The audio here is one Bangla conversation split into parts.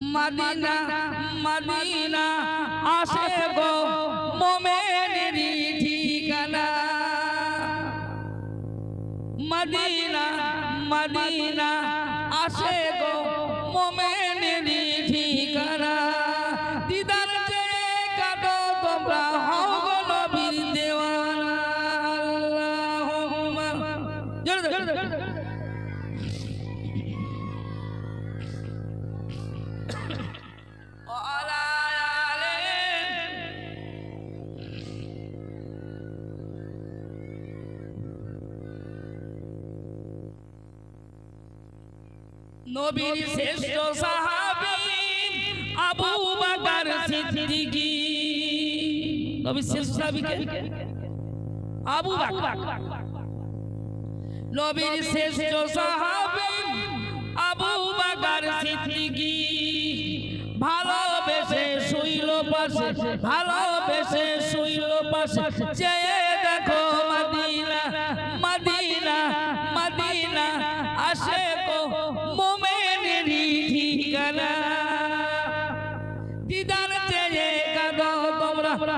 মদিনা মদিনা আসে গো মোমেনেরই ঠিকানা। মদিনা নবীর শ্রেষ্ঠ সাহাবী আবু বকর সিদ্দিকী। নবীর শ্রেষ্ঠ সাহাবী কে? আবু বকর। নবীর শ্রেষ্ঠ সাহাবী আবু বকর সিদ্দিকী। ভালোবেসে শুইল পাশে ভালোবেসে শুইল পাশে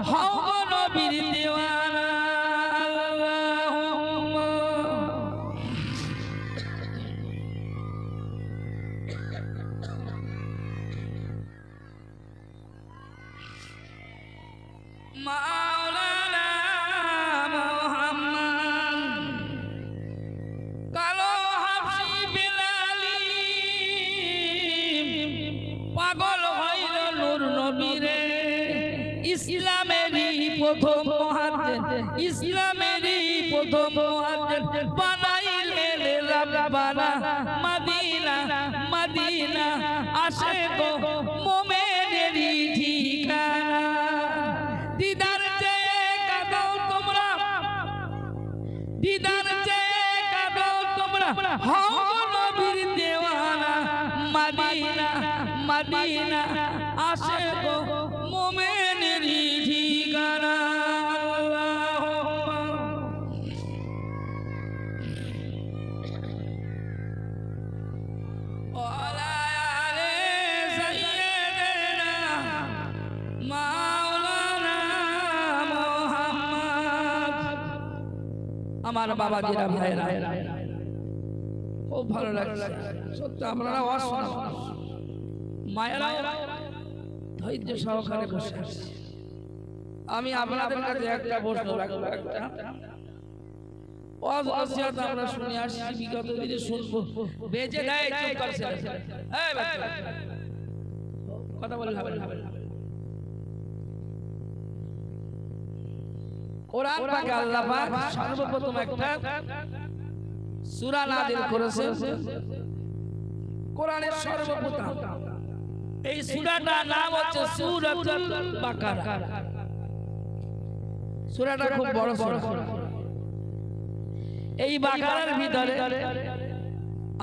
তোমরা প্রথম মুহাদ্দিস আমার বাবা জিরা ভাইরা। খুব ভালো লাগছে। সত্যি আপনারা মায়েরা ধৈর্য সহকারে বসে আছে। আমি আপনাদের কাছে একটা প্রশ্ন রাখব একটা। আমরা শুনে আসছি বিগত দিনে শুনব। বেজে দেয় চুপ করছে এই বাচ্চা, কথা বলে কোরআন পাকে আল্লাহ পাক সর্বপ্রথম একটা সূরা নাযিল করেছেন। কোরআনের সর্বপ্রথম। এই সূরাটার নাম হচ্ছে সূরাতুল বাকারা। সূরাটা খুব বড় সূরা। এই বাকারার ভিতরে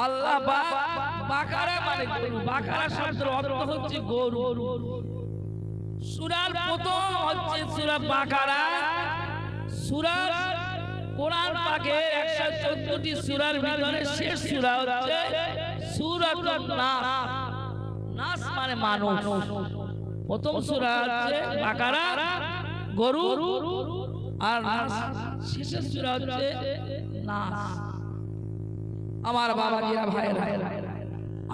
আল্লাহ পাক বাকারা মানে গরু। বাকারা শব্দের অর্থ হচ্ছে গরু। সূরার প্রথম হচ্ছে সূরা বাকারা। সূরা কোরআন পাকে 114টি সূরার ভিতরে শেষ সূরা হচ্ছে সূরাতুন নাস। নাস। মানে মানুষ। প্রথম সূরা হচ্ছে বাকারা গরু আর নাস। শেষের সূরা হচ্ছে নাস। আমার বাবা জিরা ভাইরা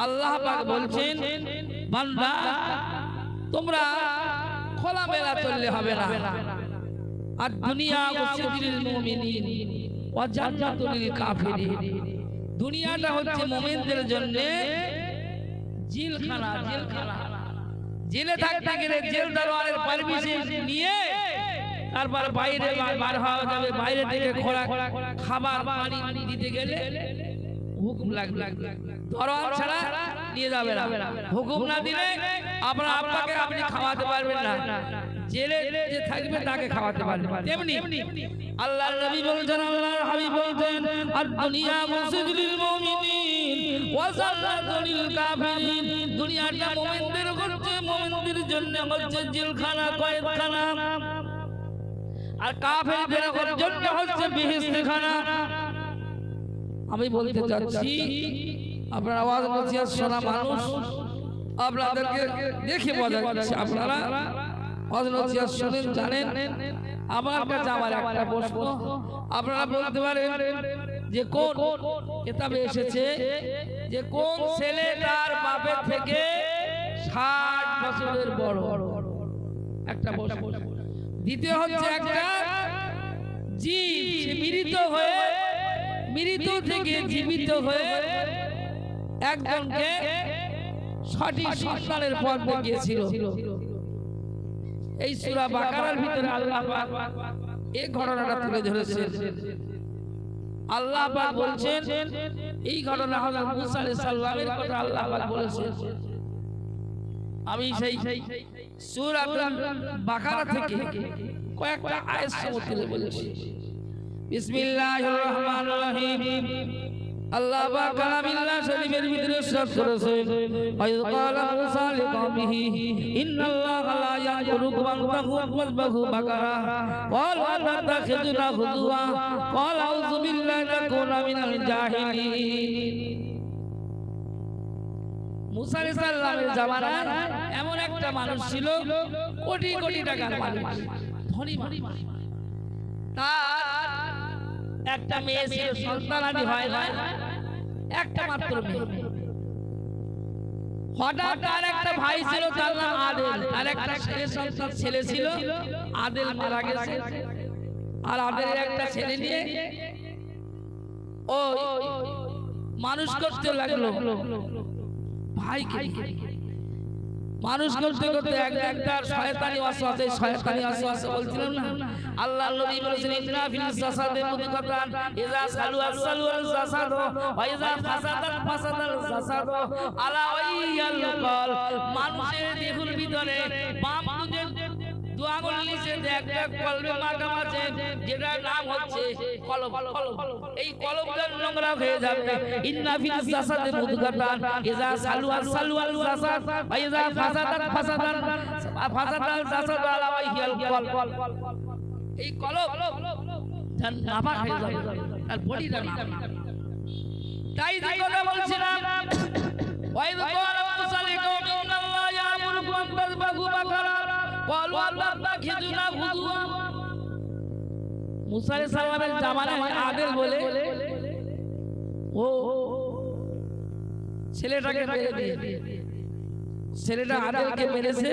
আল্লাহ পাক বলছেন বান্দা তোমরা খোলা মেলা চললে হবে না। দুনিয়া মুসিদিল মুমিনিন ওয়া জান্নাতুল কাফিরিন। দুনিয়াটা হচ্ছে মুমিনদের জন্য জেলখানা জেলখানা। জেলে থাকতে গেলে জেল দরবারের পারমিশন নিয়ে তারপর বাইরে বার হওয়া যাবে। বাইরে থেকে খোলা খাবার পানি দিতে গেলে হুকুম লাগবে। দরবার ছাড়া নিয়ে যাবে না। হুকুম না দিলে আপনার আব্বাকে আপনি খাওয়াতে পারবেন না। জেলে যে থাকবে তাকে খাওয়াতে পারবেন তেমনি আল্লাহর নবী বলছেন আল্লাহর হাবিব বলছেন আর দুনিয়া মুসিদুল মুমিনিন ওয়া জান্নাতুল কাফিরিন। দুনিয়াটা মুমিনদের করছে মুমিনদের জন্য হচ্ছে জেলখানা কয়েদখানা আর কাফেরদের জন্য হচ্ছে বেহেশতখানা। আমি বলতে চাচ্ছি আপনার আওয়াজ বলছি আর শোনা মানুষ আপনাদেরকে দেখে মজা করছি আপনারা অজনজিয়া শুনেন জানেন আমার কাছে আমার একটা প্রশ্ন। আপনারা বলতে পারেন যে কোন কিতাবে এসেছে যে কোন ছেলে তার বাপের থেকে ষাট বছরের বড়। একটা প্রশ্ন। দ্বিতীয় হচ্ছে একটা জীব। সে মৃত হয়ে মৃত থেকে জীবিত হয়ে একজনকে সঠিক সন্তানের পথ দেখিয়েছিল। এই সূরা বাকারার ভিতরে আল্লাহ পাক এই ঘটনাটা তুলে ধরেছেন। আল্লাহ পাক বলছেন, এই ঘটনা মুসা আলাইহিস সালামের কথা আল্লাহ পাক বলেছেন। আমি সেই সূরা বাকারা থেকে কয়েকটা আয়াত সহ তুলে বলছি। বিসমিল্লাহির রহমানির রহিম। আল্লাহ পাক কালামিল্লাহ শরীফের ভিতরে ইরশাদ করেছেন। আইয ক্বালা মূসা লিকাওমিহি ইন্নাল্লাহা লা ইয়ামুরুকুম আন তাযবাহু বাকারা। ক্বাল ওয়া তাখিযুনা হুজুয়া ক্বাল আউযু বিল্লাহি নাকুনা মিনাল জাহিলিন। মুসা আলাইহিস সালামের জামানায় এমন একটা মানুষ ছিল কোটি কোটি টাকার মালিক। ধনী মানুষ। তার একটা মেয়ে ছিল সন্তান আদি হয় না একটা মাত্র মেয়ে। হঠাৎ তার একটা ভাই ছিল, তার নাম আদেল। আর একটা ছেলে সন্তান, ছেলে ছিল, আদেল মারা গেছে। আর আদেলের একটা ছেলে নিয়ে ও মানুষ করতে লাগল। ভাইকে মানুষ করতে করতে তার শয়তানি ওয়াসওয়াসে শয়তানি ওয়াসওয়াসে বলছিলাম না? আল্লাহ নবী বলেছেন, ইন্না ফিল জাসাদে মুদগাতান, ইযা সালু আসসালু আল জাসাদ ওয়া ইযা ফাসাদাত ফাসাদাল জাসাদ, আলা ওয়াইয়াল কল মানুষের দেহের ভিতরে বাম দুধের দু আঙুল নিচে একটা কলবে মাকাম আছে, যেটার নাম হচ্ছে কলব এই কলবটা নোংরা হয়ে যাবে। ইন্না ফিল জাসাদে মুদগাতান, ইযা সালু আসসালু আল জাসাদ ওয়া ইযা ফাসাদাত ফাসাদাল ফাসাদাল জাসাদ আলা ওয়াইয়াল কল এই কলব যার নাপাক হয়ে যাবে তার বডিটা তাই যে কথা বলছিলাম ওয়াইদ ক্বালা মূসা লিকাওমি ইয়া'মুরুকুম আন তাযবাহু বাকারা ক্বালু আল্লাহ তাখিযুনা হুজুয়া মুসা আলাইহিস সালামের জামানায় আদেল বলে ও ছেলেটাকে মেরে দিয়ে ছেলেটা আদেলকে মেরেছে।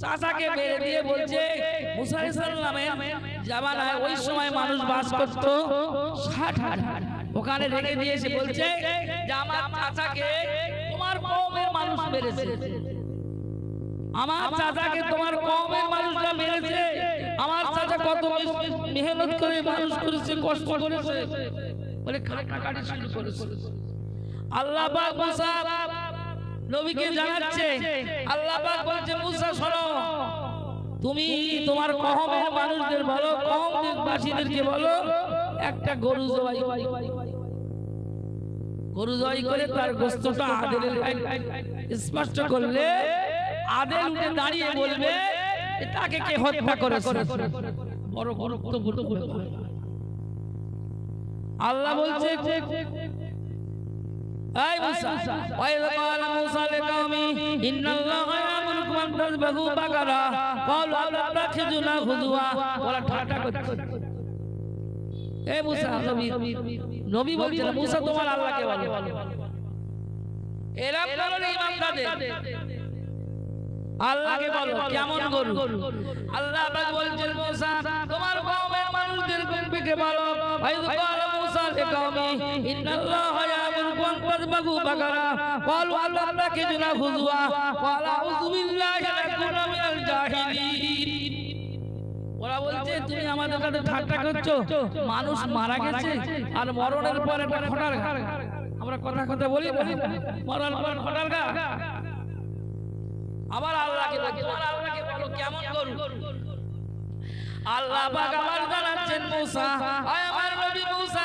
চাচাকে মেরে দিয়ে বলছে মুসা আলাইহিস জামানায় ওই সময় মানুষ বাস করত ষাট হাট ওখানে রেখে দিয়েছে বলছে যে আমার চাচাকে তোমার কওমের মানুষ মেরেছে। আমার চাচাকে তোমার কওমের মানুষরা মেরেছে। আমার চাচা কত মেহনত করে মানুষ করেছে কষ্ট করেছে। বলে কাটাকাটি শুরু করেছে। আল্লাহ মুসা নবীকে জানাচ্ছে আল্লাহ পাক বলছে মুসা শোনো তুমি তোমার কওমের মানুষদের বলো কওমের বাসীদেরকে বলো একটা গরু জবাই গরু জবাই করে তার গোস্তটা আদেলের স্পষ্ট করলে আদেল উঠে দাঁড়িয়ে বলবে তাকে কে হত্যা করেছে। বড় গুরুত্বপূর্ণ আল্লাহ বলছে আই মুসা ওয়াইদ ক্বালা মুসা লিকাওমি ইন্নাল্লাহা ইয়ামুরুকুম আন তাযবাহু বাকারা। ক্বালু আতাখিযুনা হুজুয়া ওরা ঠাট্টা করছে। এ মুসা নবী নবী বলছেন মুসা তোমার আল্লাহকে বলো এরকম বলো ইমামদাদের আল্লাহকে বলো কেমন গরু? আল্লাহ পাক বলছেন মুসা তোমার কওমের মানুষদের গরুকে বলো আইয ক্বালা মুসা লিকাওমি ইন্নাল্লাহা আন তাযবাহু বাকারা। ক্বালু আল্লাহ তাখিযুনা হুজুয়া ক্বালা আউযু বিল্লাহি লাকুনা মিনাল ওরা বলছে, তুমি আমাদের কাছে ঠাট্টা করছ। মানুষ মারা গেছে আর মরণের পর একটা খটার আমরা কথা কথা বলি না। মরণের পর খটার ঘা। আবার আল্লাহকে বলি আল্লাহকে বলো কেমন করু? আল্লাহ পাক আবার জানাচ্ছেন মুসা। আয় আমার নবী মুসা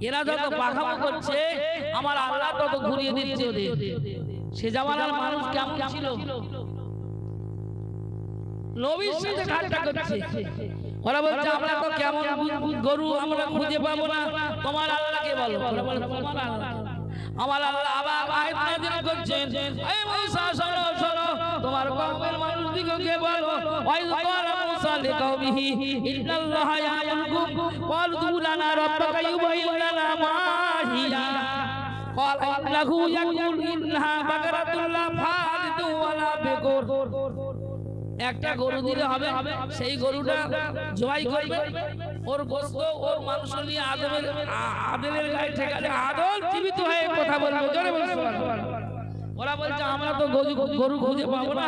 এরা যত পাখামো করছে আমার আল্লাহ তত ঘুরিয়ে দিচ্ছে ওদের। সে জামানার মানুষ কেমন ছিল? নবীর সাথে ঠাট্টা করছে। ওরা বলছে আমরা তো কেমন গু- গু- গরু আমরা খুঁজে পাবো না। তোমার আল্লাহকে বলো। তোমার আল্লাহ। আমার আল্লাহ আবার আয়াত নাযিল করছেন। এই মুসা শোনো শোনো। তোমার কওমের মানুষ বলো। ওয়াইজ ক্বালা মুসা লিকাওমিহি ইন্নাল্লাহা ইয়ামুরুকুম ক্বালু লানা রাব্বাকা ইউবাইয়িন লানা মা হিয়া قال إنه يقول إنها بقرة لا فارض ولا بكر একটা গরু দিলে হবে সেই গরুটা জবাই করবে ওর গোস্ত ওর মাংস নিয়ে আদমের আ- আদমের গায়ে ঠেকালে আদল জীবিত হয়ে কথা বলবে জোরে বলবে সুবহানাল্লাহ। ওরা বলছে আমরা তো গরু গরু খুঁজে পাবো না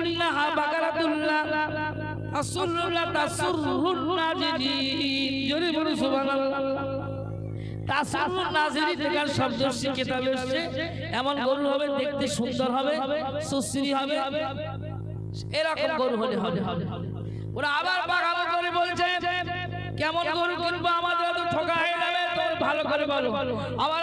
কল্লাহ বাকারাতুল্লাহ জোরে সুবহানাল্লাহ। থেকে শব্দ কিতাবে এমন গরু হবে, দেখতে সুন্দর হবে, সুশ্রী হবে। এরকম গরু হলে হবে। ওরা আবার বাগাবা করে বলছে, কেমন গরু কিনবো আমাদের তো ঠকা হয়ে যাবে ভালো করে বলো। আবার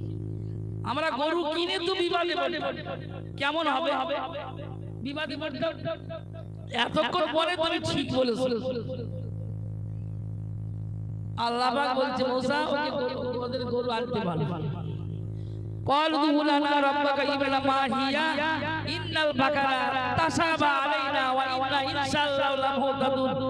আমরা গরু কিনে তো বিবাদে পড়ি কেমন হবে বিবাদে পড়তে এতক্ষণ পরে তুমি ঠিক বলেছো আল্লাহ পাক বলছে মুসা ওকে গরু- ওদের গরু আনতে পারো قالوا ادع لنا ربك يبين ما هي إن البقرة تشابه علينا وإنا إن شاء الله لمهتدون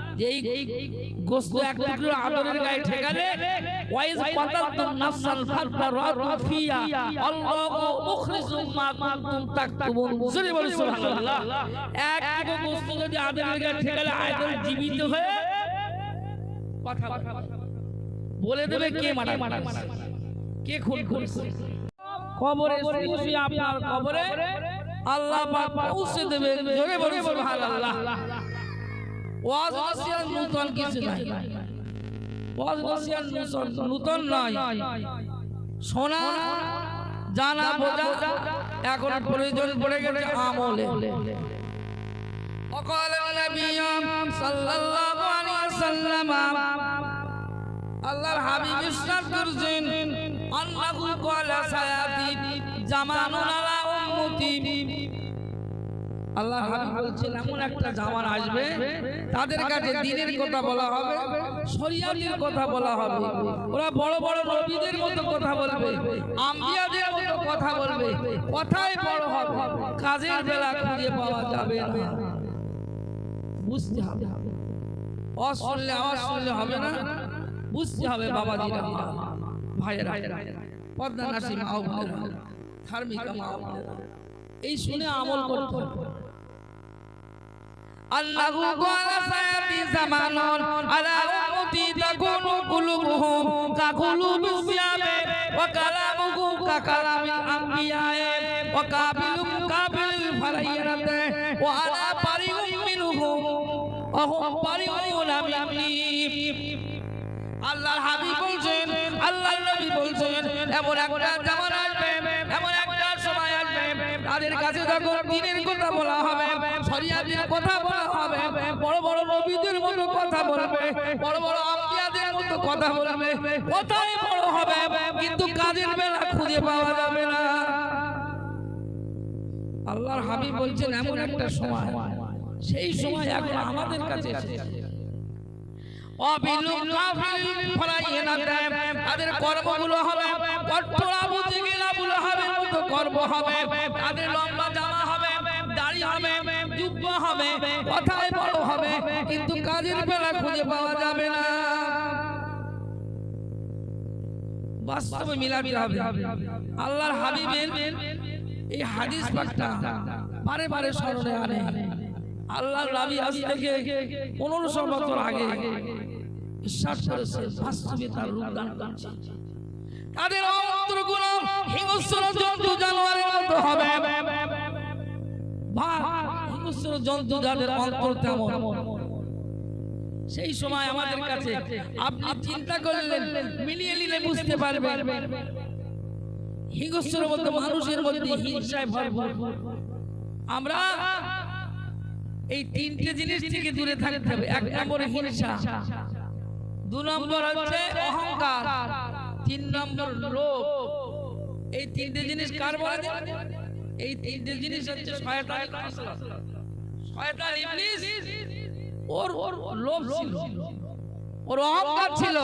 যে এই গোস্ত এক টুকরো আদরের গায়ে ঠেকালে নাফসাল ফাররাতু ফিয়া, আল্লাহু মা কুনতুম বলে সুবহানাল্লাহ। এক গোস্ত যদি আদরের গায়ে ঠেকালে জীবিত হয়ে বলে দেবে কে মারা কে খুন করছে? কবরে আপনার কবরে আল্লাহ পাক পৌঁছে দেবে জোরে সুবহানাল্লাহ। ওয়াজ নসিহত নূতন কিছু নাই ওয়াজ নসিহত নূতন নূতন নয় শোনা জানা বোঝা এখন প্রয়োজন পড়ে গেছে আমলে وقال النبي صلى الله عليه وسلم আল্লাহর হাবিব ইরশাদ করেছেন আন্নাহু ক্বালা সায়াতি জামানুন আলা উম্মতি আল্লাহ হাবিব বলছেন এমন একটা জামান আসবে তাদের কাছে দিনের কথা বলা হবে শরিয়াতের কথা বলা হবে। ওরা বড় বড় নবীদের মতো কথা বলবে। আম্বিয়াদের মতো কথা বলবে। কথাই বড় হবে। কাজের বেলা খুঁজে পাওয়া যাবে না। বুঝতে হবে। অস শুনলে আওয়াজ শুনলে হবে না। বুঝতে হবে বাবাজিরা। ভাইয়েরা। পদ্মা নাসি মা ও বোনেরা, ধার্মিকা এই শুনে আমল করতে হবে। আল্লাহু বাসায়াতি জামানন আলা উম্মতি তাকুনু কুলুবুহুম কাকুলুবু সিয়াবে ওয়া কালামুহু কাকালামিল আমবিয়ায়ে, ওয়া কাবিলুম কাবিল ফারাইয়াতে ওয়া আলা পারিউম মিনহুম অহুম পারিউনা মিনহুম আল্লাহর হাবিব বলছেন, আল্লাহর নবী বলছেন, এমন একটা জামানা আসবে, এমন একটা সময় আসবে, তাদের কাছে যখন দিনের কথা বলা হবে কথা বলা হবে। বড় বড় নবীদের মতো কথা বলবে। বড় বড় মতো কথা বলবে। কথাই বড় হবে? কিন্তু কাজের বেলা খুঁজে পাওয়া যাবে না। আল্লাহর হাবিব বলছেন, এমন একটা সময়। সেই সময় এখন আমাদের কাছে এসেছে। তাদের হবে। হবে কর্ম হবে। তাদের পাওয়া যাবে না। বাস্তবে মিলামিল হবে আল্লাহর হাবিবের এই হাদিস পাকটা বারে বারে স্মরণে আনে। আল্লাহর নবী আজ থেকে পনেরোশো বছর আগে বিশ্বাস করেছে বাস্তবে তার রূপদান করছে। তাদের অন্তরগুলো হিংস্র জন্তু জানোয়ারের মতো হবে। বা হিংস্র জন্তু যাদের অন্তর তেমন। সেই সময় আমাদের কাছে আপনি চিন্তা করলেন মিলিয়ে নিলে বুঝতে পারবেন। হিংস্র মধ্যে মানুষের মধ্যে হিংসায় ভরপুর। আমরা এই তিনটে জিনিস থেকে দূরে থাকতে হবে। এক নম্বরে হিংসা। দু নম্বর হচ্ছে অহংকার। তিন নম্বর লোভ। এই তিনটে জিনিস কার বলা? এই তিনটে জিনিস হচ্ছে শয়তান শয়তান ইবলিস। ওর ওর লোভ ছিল। ওর অহংকার ছিল।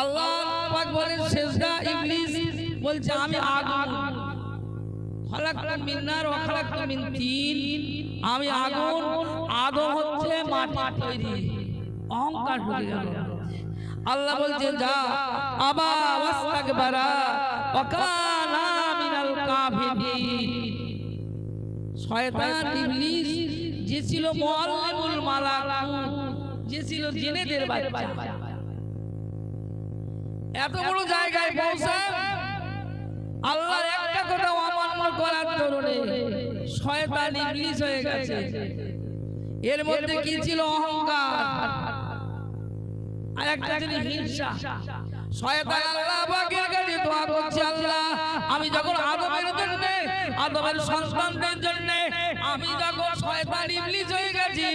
আল্লাহ পাক বলেন সেজদা ইবলিস বলছে আমি আগুন। খালাকতু মিন নার ওয়া খালাকতু মিন তিন। আমি আগুন আদম হচ্ছে মাটি তৈরি। অহংকার ঢুকে গেল। আল্লাহ বলছে যা আবা ওয়াস্তাকবারা ওয়া কানা মিনাল কাফিরিন। শয়তান ইবলিস যে ছিল মুআল্লিমুল মালাকুত যে ছিল জিনেদের বাচ্চা। এত বড় জায়গায় পৌঁছে আল্লাহর একটা কথা অমান্য করার কারণে শয়তান ইবলিস হয়ে গেছে। এর মধ্যে কি ছিল অহংকার? আর একটা ছিল হিংসা। শয়তান আল্লাহ পাকের কাছে দোয়া করছে আল্লাহ। আমি যখন আদমের জন্য আদমের সন্তানদের জন্য আমি যখন শয়তান ইবলিস হয়ে গেছি।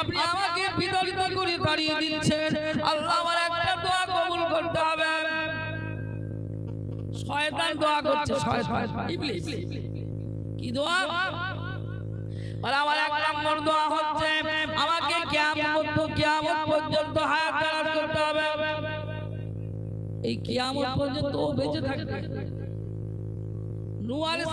আপনি আমাকে বিদলিত করে তাড়িয়ে দিচ্ছেন। আল্লাহ আমার একটা দোয়া কবুল করতে হবে। শয়তান দোয়া করছে, শয়তান। ইবলিস। কি দোয়া? আমাকে হায়াত করতে হবে। এই কিয়ামত পর্যন্ত বেঁচে থাকবে। নূহ আলাইহিস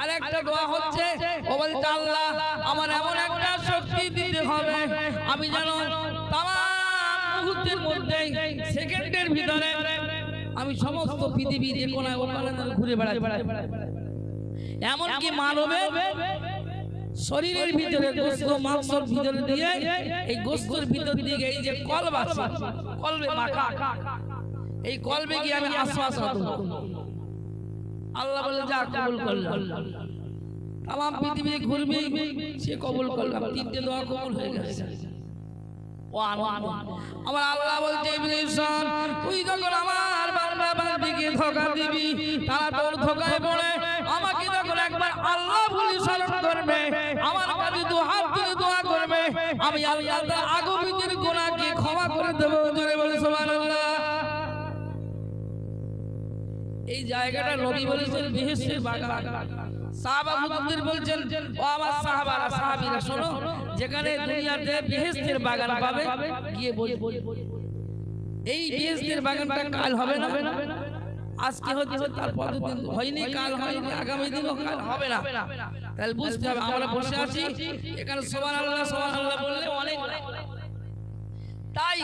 আরেকটা দোয়া হচ্ছে ও বলছে আল্লাহ আমার এমন একটা শক্তি দিতে হবে। আমি যেন তাম মুহূর্তের মধ্যে সেকেন্ডের ভিতরে আমি সমস্ত পৃথিবী যে কোনায় ওখানে ঘুরে বেড়াই এমনকি মানবে শরীরের ভিতরে গোস্ত মাংসের ভিতরে দিয়ে এই গোস্তের ভিতর দিয়ে এই যে কলব আছে কলবে মাখা এই কলবে গিয়ে আমি আশ্বাস আল্লাহ বলে যা কবুল করলাম। তাম পৃথিবী ঘুরবি সে কবুল করলাম। তিনটে দোয়া কবুল হয়ে গেছে। আমার আল্লাহ বলছে তুই যখন আমার বান্দা বান্দিকে ধোকা দিবি তারা তোর ধোকায় পড়ে আমাকে যখন একবার আল্লাহ বলে স্মরণ করবে আমার কাছে দু হাত তুলে দোয়া করবে আমি আল্লাহ তার জায়গাটা নবী বলেছেন বাগান। সাহাবা বলছেন, ও আমার সাহাবারা, সাহাবীরা, শোনো, যেখানে দুনিয়াতে বাগান পাবে, গিয়ে এই বাগানটা কাল হবে না। আজকে হচ্ছে তার পরের দিন হয়নি, কাল হয়নি, আগামী দিনও কাল হবে না। তাহলে বুঝতে হবে, আমরা বসে আছি, এখানে সোমান আল্লাহ সোমান আল্লাহ বললে অনেক। তাই